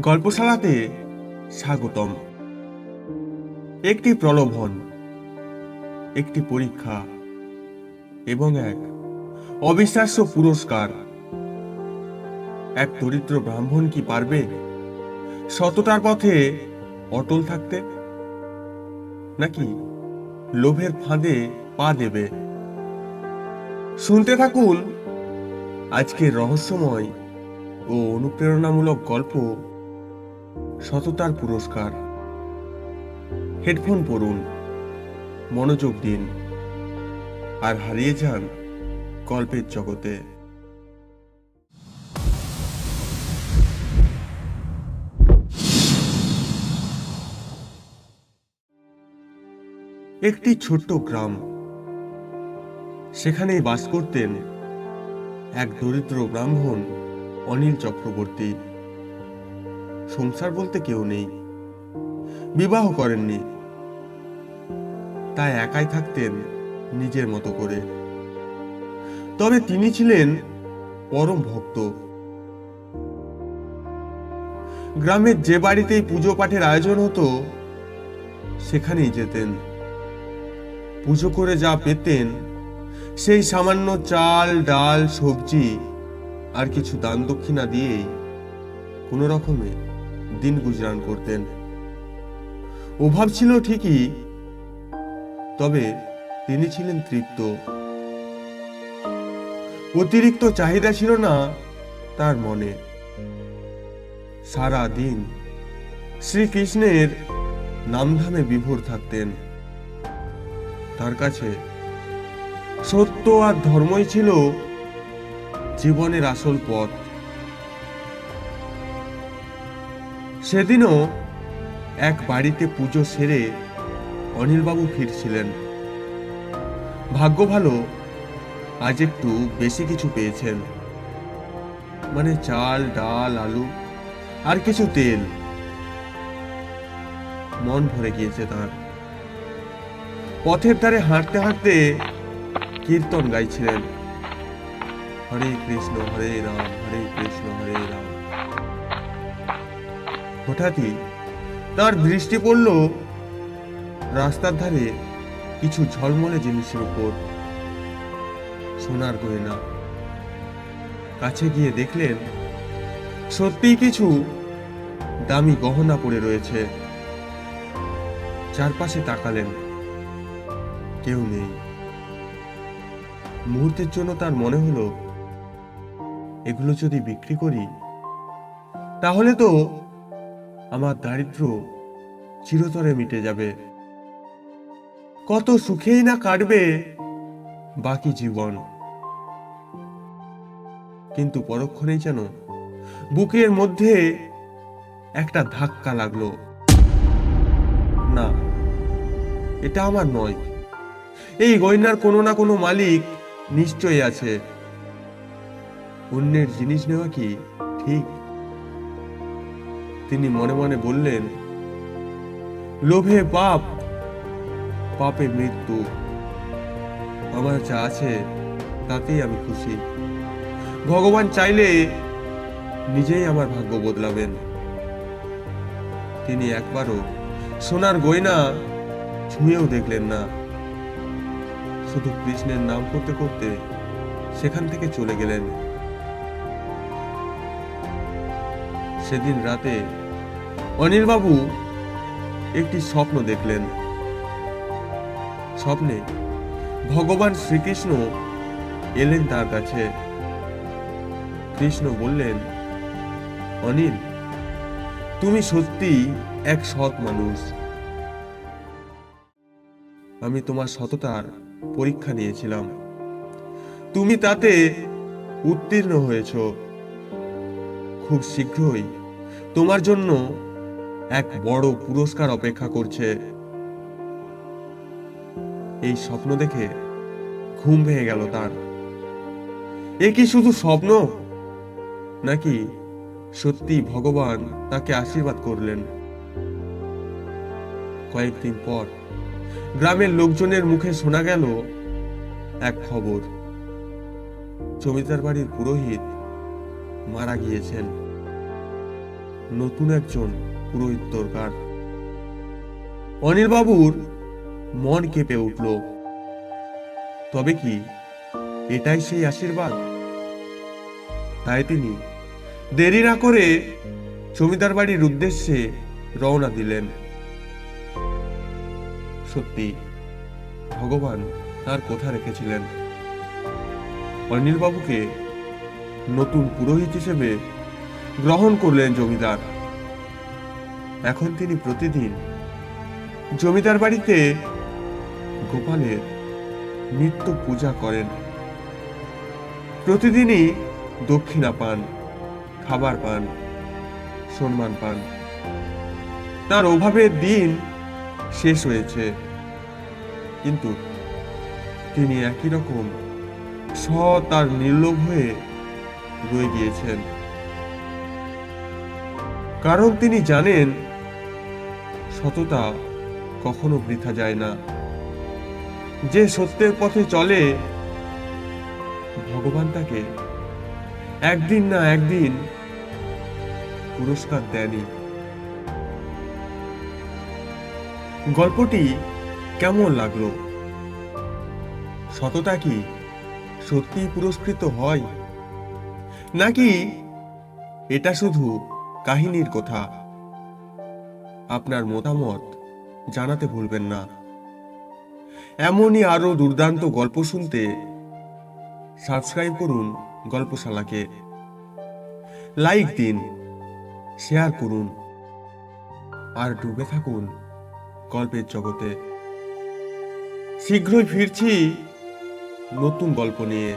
গল্পশালাতে স্বাগতম। একটি প্রলোভন, একটি পরীক্ষা এবং এক অবিশ্বাস্য পুরস্কার। এক দরিদ্র ব্রাহ্মণ কি পারবে সততার পথে অটল থাকতে? নাকি লোভের ফাঁদে পা দেবে? শুনতে থাকুন আজকের রহস্যময় ও অনুপ্রেরণামূলক গল্প সততার পুরস্কার। হেডফোন পরুন, মনোযোগ দিন, আর হারিয়ে যান গল্পের জগতে। একটি ছোট্ট গ্রাম, সেখানেই বাস করতেন এক দরিদ্র ব্রাহ্মণ অনিল চক্রবর্তী। সংসার বলতে কেউ নেই। বিবাহ করেননি। তাই একাই থাকতেন নিজের মতো করে। তবে তিনি ছিলেন পরম ভক্ত। গ্রামের যে বাড়িতেই পুজো পাঠের আয়োজন হতো, সেখানেই যেতেন। পুজো করে যা পেতেন, সেই সামান্য চাল, ডাল, সবজি, আর কিছু দান দক্ষিণা দিয়েই কোনো রকমে দিন গুজরান করতেন। অভাব ছিল ঠিকই, তবে তিনি ছিলেন তৃপ্ত। অতিরিক্ত চাহিদা ছিল না তার মনে। সারা দিন শ্রীকৃষ্ণের নামধামে বিভোর থাকতেন। তার কাছে সত্য আর ধর্মই ছিল জীবনের আসল পথ। সেদিনও এক বাড়িতে পুজো সেরে অনিলবাবু ফিরছিলেন। ভাগ্য ভালো, আজ একটু বেশি কিছু পেয়েছেন। মানে চাল, ডাল, আলু, আর কিছু তেল। মন ভরে গিয়েছে তার। পথের ধারে হাঁটতে হাঁটতে কীর্তন গাইছিলেন। হরে কৃষ্ণ, হরে রাম, হরে কৃষ্ণ, হরে রাম। হঠাৎই তার দৃষ্টি পড়ল রাস্তার ধারে কিছু ঝলমলে জিনিসের উপর। সোনার গয়না। কাছে গিয়ে দেখলেন সত্যিই কিছু দামি গহনা পড়ে রয়েছে। চারপাশে তাকালেন। কেউ নেই। মুহূর্তের জন্য তার মনে হলো, এগুলো যদি বিক্রি করি, তাহলে তো আমার দারিদ্র চিরতরে মিটে যাবে। কত সুখেই না কাটবে বাকি জীবন। কিন্তু পরক্ষণেই যেন বুকের মধ্যে একটা ধাক্কা লাগল। না, এটা আমার নয়। এই গয়নার কোনো না কোনো মালিক নিশ্চয়ই আছে। অন্যের জিনিস নেওয়া কি ঠিক? তিনি মনে মনে বললেন, লোভে পাপ, পাপে মৃত্যু। আমার যা আছে, তাতেই আমি খুশি। ভগবান চাইলে নিজেই আমার ভাগ্য বদলাবেন। তিনি একবারও সোনার গয়না ছুঁয়েও দেখলেন না। শুধু কৃষ্ণের নাম করতে করতে সেখান থেকে চলে গেলেন। সেদিন রাতে অনিলবাবু একটি স্বপ্ন দেখলেন। স্বপ্নে ভগবান শ্রীকৃষ্ণ এলেন তার কাছে। কৃষ্ণ বললেন, অনিল, তুমি সত্যি এক সৎ মানুষ। আমি তোমার সততার পরীক্ষা নিয়েছিলাম। তুমি তাতে উত্তীর্ণ হয়েছ। খুব শীঘ্রই তোমার জন্য এক বড় পুরস্কার অপেক্ষা করছে। এই স্বপ্ন দেখে ঘুম ভেঙে গেল তার। এ কি শুধু স্বপ্ন? নাকি সত্যি ভগবান তাকে আশীর্বাদ করলেন? কয়েকদিন পর গ্রামের লোকজনের মুখে শোনা গেল এক খবর। জমিদার বাড়ির পুরোহিত মারা গিয়েছেন। নতুন একজন পুরোহিত দরকার। অনিলবাবুর মন কেঁপে উঠল। তবে কি এটাই সেই আশীর্বাদ? তাই তিনি দেরি না করে জমিদার বাড়ির উদ্দেশ্যে রওনা দিলেন। সত্যি, ভগবান তার কথা রেখেছিলেন। অনিলবাবুকে নতুন পুরোহিত হিসেবে গ্রহণ করলেন জমিদার। এখন তিনি প্রতিদিন জমিদার বাড়িতে গোপালের নিত্য পূজা করেন। প্রতিদিনই দক্ষিণা পান, খাবার পান, সম্মান পান। তার অভাবে দিন শেষ হয়েছে। কিন্তু তিনি একই রকম সৎ আর নির্লোভ হয়ে রয়ে গিয়েছেন। কারণ তিনি জানেন সততা কখনো বৃথা যায় না। যে সত্যের পথে চলে, ভগবান তাকে একদিন না একদিন পুরস্কার দেয়নি। গল্পটি কেমন লাগল? সততা কি সত্যিই পুরস্কৃত হয়? নাকি এটা শুধু কাহিনীর কথা? আপনার মতামত জানাতে ভুলবেন না। এমনই আরও দুর্দান্ত গল্প শুনতে সাবস্ক্রাইব করুন গল্পশালাকে। লাইক দিন, শেয়ার করুন, আর ডুবে থাকুন গল্পের জগতে। শীঘ্রই ফিরছি নতুন গল্প নিয়ে।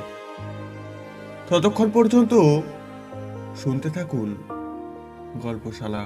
ততক্ষণ পর্যন্ত শুনতে থাকুন গল্পশালা।